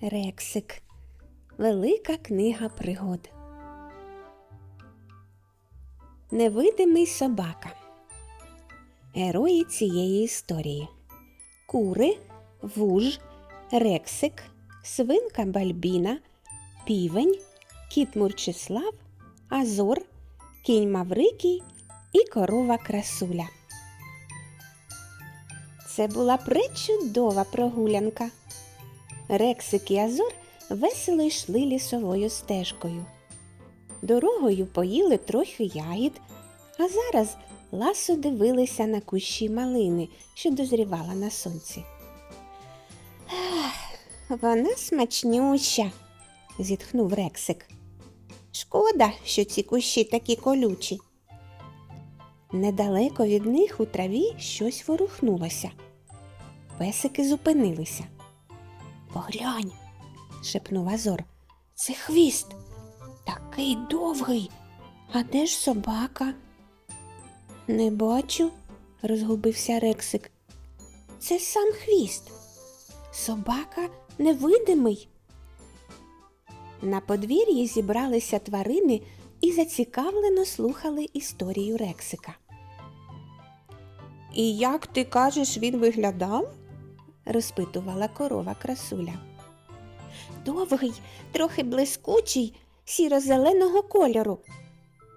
Рексик. Велика книга пригод. Невидимий собака. Герої цієї історії. Кури, вуж, рексик, свинка Бальбіна, півень, кіт Мурчислав, Азор, кінь Маврикій і корова Красуля. Це була пречудова прогулянка. Рексик і Азор весело йшли лісовою стежкою. Дорогою поїли трохи ягід, а зараз ласо дивилися на кущі малини, що дозрівала на сонці. «Ах, Вона смачнюща, зітхнув Рексик. Шкода, що ці кущі такі колючі. Недалеко від них у траві щось ворухнулося. Песики зупинилися. Поглянь, шепнув Азор. Це хвіст. Такий довгий. А де ж собака? Не бачу, розгубився Рексик. Це сам хвіст. Собака невидимий. На подвір'ї зібралися тварини і зацікавлено слухали історію Рексика. І як ти кажеш, він виглядав? Розпитувала корова красуля. Довгий, трохи блискучий, сіро-зеленого кольору.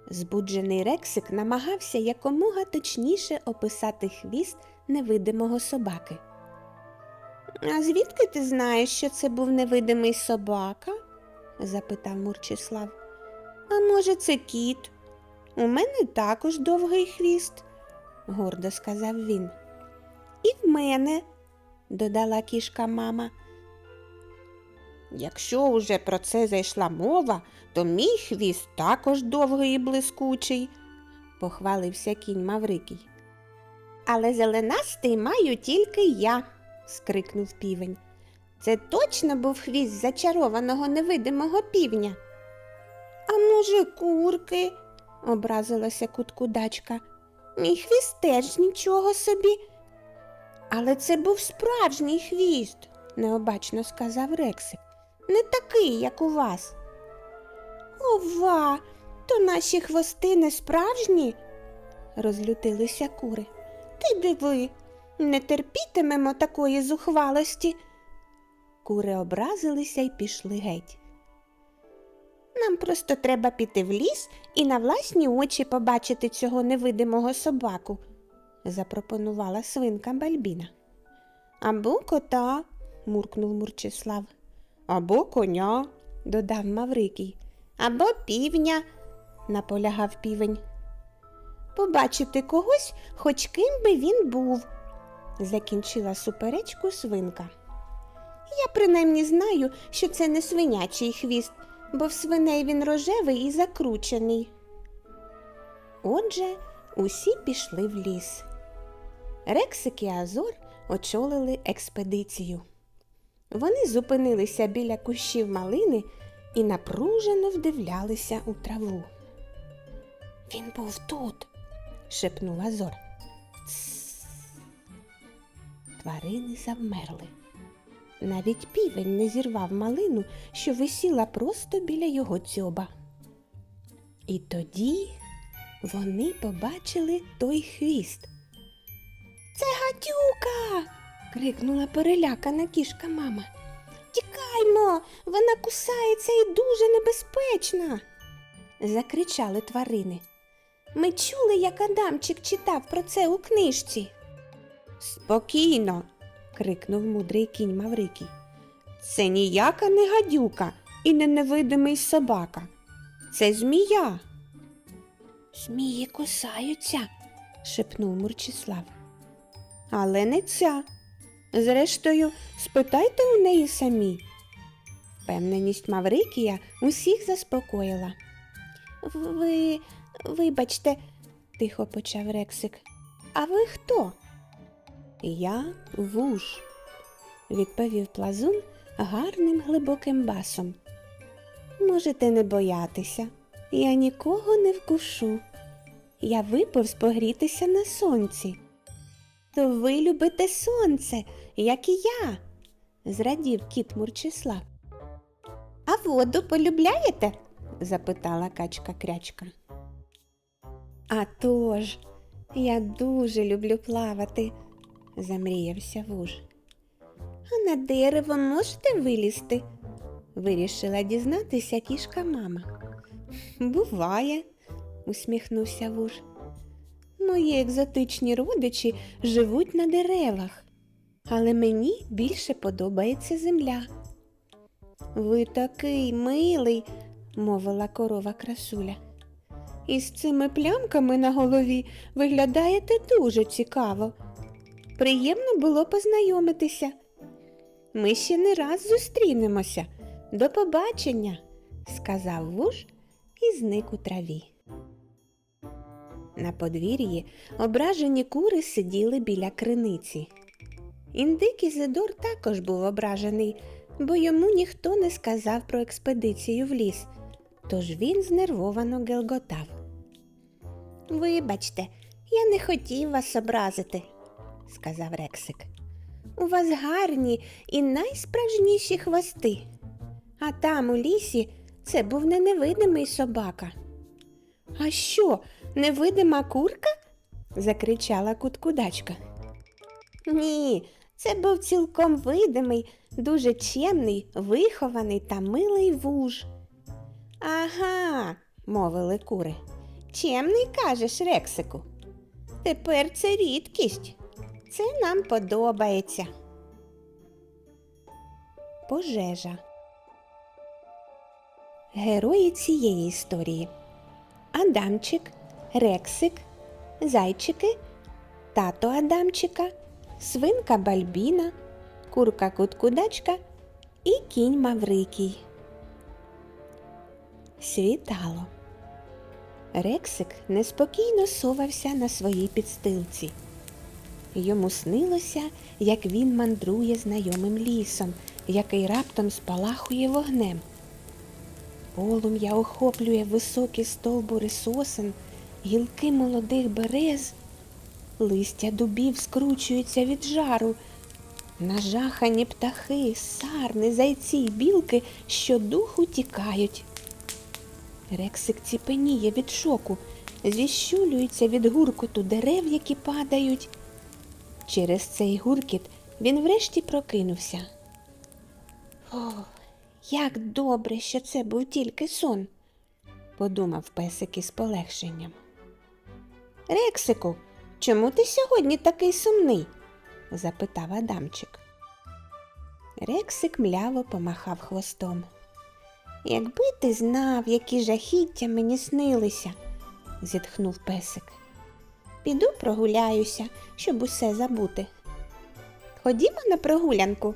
Збуджений Рексик намагався якомога точніше описати хвіст невидимого собаки. А звідки ти знаєш, що це був невидимий собака? запитав Мурчислав. А може, це кіт? У мене також довгий хвіст, гордо сказав він. І в мене, додала кішка мама. Якщо уже про це зайшла мова, то мій хвіст також довгий і блискучий, похвалився кінь Маврикій. Але зеленастий маю тільки я, скрикнув півень. Це точно був хвіст зачарованого невидимого півня. А може, курки? образилася куткудачка. Мій хвіст теж нічого собі. Але це був справжній хвіст, необачно сказав Рексик. Не такий, як у вас. Ова, то наші хвости не справжні, розлютилися кури. Ти диви, не терпітимемо такої зухвалості. Кури образилися й пішли геть. Нам просто треба піти в ліс і на власні очі побачити цього невидимого собаку, запропонувала свинка Бальбіна. Або кота, муркнув Мурчислав. Або коня, додав Маврикій. Або півня, наполягав півень. Побачити когось, хоч ким би він був, закінчила суперечку свинка. Я принаймні знаю, що це не свинячий хвіст, бо в свиней він рожевий і закручений. Отже, усі пішли в ліс. Рексик і Азор очолили експедицію. Вони зупинилися біля кущів малини і напружено вдивлялися у траву. Він був тут, шепнув Азор. Тварини завмерли. Навіть півень не зірвав малину, що висіла просто біля його дзьоба. І тоді вони побачили той хвіст. Це гадюка. крикнула перелякана кішка мама. Тікаймо, вона кусається і дуже небезпечна. закричали тварини. Ми чули, як Адамчик читав про це у книжці. Спокійно, крикнув мудрий кінь Маврикій. Це ніяка не гадюка і не невидимий собака. Це змія. Змії кусаються, шепнув Мурчислав. Але не ця. Зрештою, спитайте у неї самі. Впевненість Маврикія усіх заспокоїла. Ви, вибачте, тихо почав Рексик. А ви хто? Я вуж, відповів плазун гарним глибоким басом. Можете не боятися, я нікого не вкушу. Я виповз погрітися на сонці. То ви любите сонце, як і я, зрадів кіт Мурчислав. А воду полюбляєте? запитала качка крячка. А тож, я дуже люблю плавати, замріявся вуж. А на дерево можете вилізти? вирішила дізнатися кішка мама. Буває, усміхнувся вуж. Мої екзотичні родичі живуть на деревах, але мені більше подобається земля. Ви такий милий, мовила корова красуля. Із цими плямками на голові виглядаєте дуже цікаво. Приємно було познайомитися. Ми ще не раз зустрінемося. До побачення, сказав вуж і зник у траві. На подвір'ї ображені кури сиділи біля криниці. Індик Ізидор також був ображений, бо йому ніхто не сказав про експедицію в ліс, тож він знервовано гелготав. Вибачте, я не хотів вас образити, сказав Рексик. У вас гарні і найсправжніші хвости. А там у лісі це був не невидимий собака. А що, невидима курка? закричала куткудачка. Ні, це був цілком видимий, дуже чемний, вихований та милий вуж. Ага, мовили кури. Чемний кажеш, Рексику. Тепер це рідкість. Це нам подобається. Пожежа. Герої цієї історії Адамчик, Рексик, Зайчики, тато Адамчика, свинка Бальбіна, курка Куткудачка і кінь Маврикій. Світало. Рексик неспокійно совався на своїй підстилці. Йому снилося, як він мандрує знайомим лісом, який раптом спалахує вогнем. Полум'я охоплює високі стовбури сосен, гілки молодих берез, листя дубів скручуються від жару. Нажахані птахи, сарни, зайці й білки щодуху тікають. Рексик ціпеніє від шоку, зіщулюється від гуркоту дерев, які падають. Через цей гуркіт він врешті прокинувся. О, як добре, що це був тільки сон, подумав песик із полегшенням. Рексику, чому ти сьогодні такий сумний? запитав Адамчик. Рексик мляво помахав хвостом. Якби ти знав, які жахіття мені снилися, зітхнув песик. Піду прогуляюся, щоб усе забути. Ходімо на прогулянку,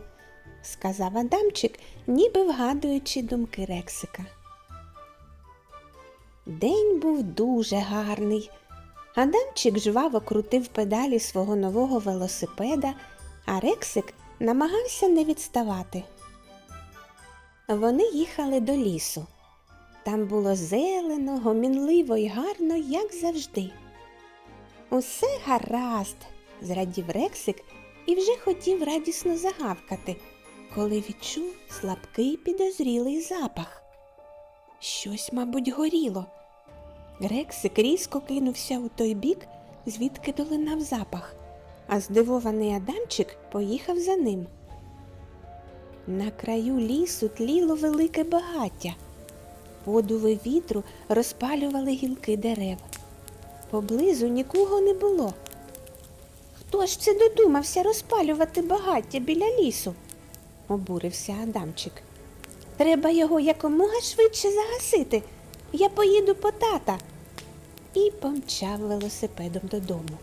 сказав Адамчик, ніби вгадуючи думки Рексика. День був дуже гарний. Адамчик жваво крутив педалі свого нового велосипеда, а Рексик намагався не відставати. Вони їхали до лісу. Там було зелено, гомінливо і гарно, як завжди. Усе гаразд, зрадів Рексик і вже хотів радісно загавкати, коли відчув слабкий підозрілий запах. Щось, мабуть, горіло. Рексик різко кинувся у той бік, звідки долинав запах, а здивований Адамчик поїхав за ним. На краю лісу тліло велике багаття. Подуви вітру розпалювали гілки дерев. Поблизу нікого не було. Хто ж це додумався розпалювати багаття біля лісу? обурився Адамчик. Треба його якомога швидше загасити. Я поїду по тата. І помчав велосипедом додому.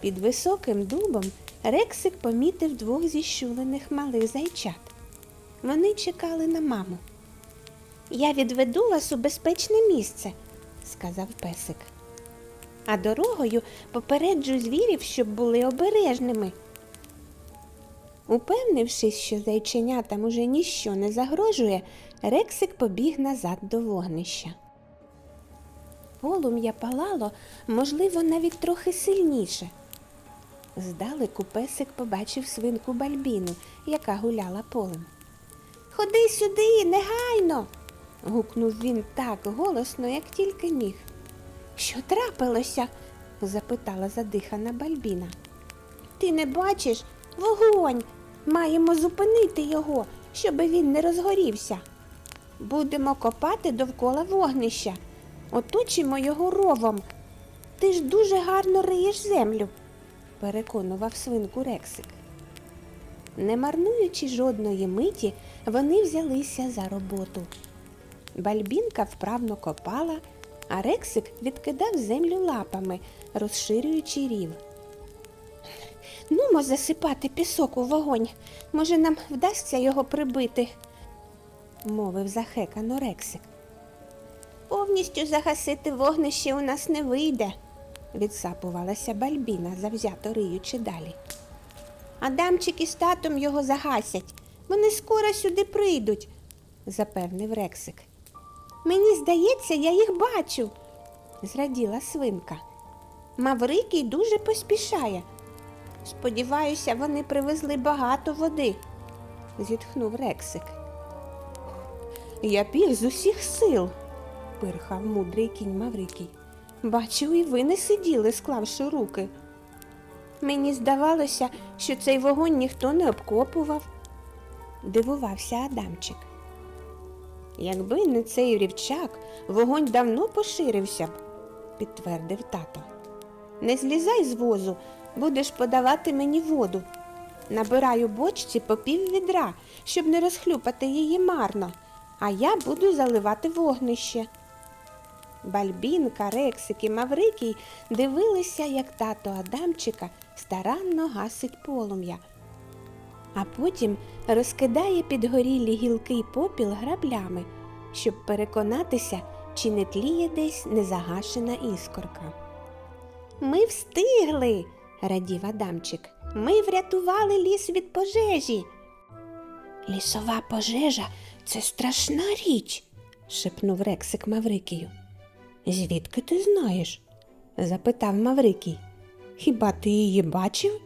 Під високим дубом Рексик помітив двох зіщулених малих зайчат. Вони чекали на маму. Я відведу вас у безпечне місце, сказав песик. А дорогою попереджу звірів, щоб були обережними. Упевнившись, що зайченятам уже ніщо не загрожує, Рексик побіг назад до вогнища. Полум'я палало, можливо, навіть трохи сильніше. Здалеку песик побачив свинку Бальбіну, яка гуляла полем. Ходи сюди, негайно. гукнув він так голосно, як тільки міг. Що трапилося? запитала задихана Бальбіна. Ти не бачиш вогонь. Маємо зупинити його, щоб він не розгорівся. Будемо копати довкола вогнища, оточимо його ровом. Ти ж дуже гарно риєш землю, переконував свинку Рексик. Не марнуючи жодної миті, вони взялися за роботу. Бальбінка вправно копала, а Рексик відкидав землю лапами, розширюючи рів. Нумо засипати пісок у вогонь. Може, нам вдасться його прибити, мовив захекано Рексик. Повністю загасити вогнище у нас не вийде, відсапувалася Бальбіна, завзято риючи далі. Адамчик із татом його загасять. Вони скоро сюди прийдуть, запевнив Рексик. Мені здається, я їх бачу, зраділа свинка. Маврикій дуже поспішає. Сподіваюся, вони привезли багато води, зітхнув Рексик. Я біг з усіх сил, пирхав мудрий кінь Маврикій. Бачу, і ви не сиділи, склавши руки. Мені здавалося, що цей вогонь ніхто не обкопував, дивувався Адамчик. Якби не цей рівчак, вогонь давно поширився б, підтвердив тато. Не злізай з возу, будеш подавати мені воду. Набираю бочці по пів відра, щоб не розхлюпати її марно, а я буду заливати вогнище. Бальбінка, Рексик і Маврикій дивилися, як тато Адамчика старанно гасить полум'я, а потім розкидає підгорілі гілки й попіл граблями, щоб переконатися, чи не тліє десь незагашена іскорка. Ми встигли, радів Адамчик. Ми врятували ліс від пожежі. Лісова пожежа це страшна річ, шепнув Рексик Маврикію. Звідки ти знаєш? запитав Маврикій. Хіба ти її бачив?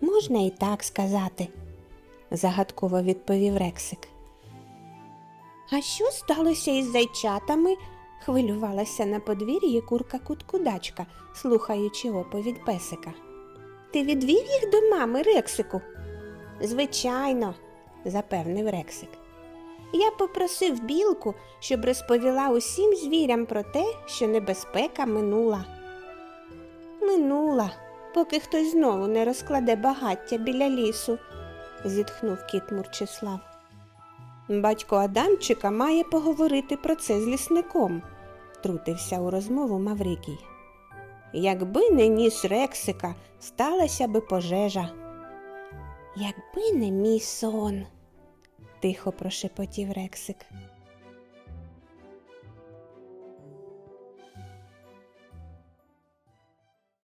Можна і так сказати, загадково відповів Рексик. А що сталося із зайчатами? хвилювалася на подвір'ї курка куткудачка, слухаючи оповідь песика. Ти відвів їх до мами, Рексику? Звичайно, запевнив Рексик. Я попросив білку, щоб розповіла усім звірям про те, що небезпека минула. Минула, поки хтось знову не розкладе багаття біля лісу, зітхнув кіт Мурчислав. Батько Адамчика має поговорити про це з лісником, втрутився у розмову Маврикій. Якби не ніс Рексика, сталася би пожежа. Якби не мій сон, тихо прошепотів Рексик.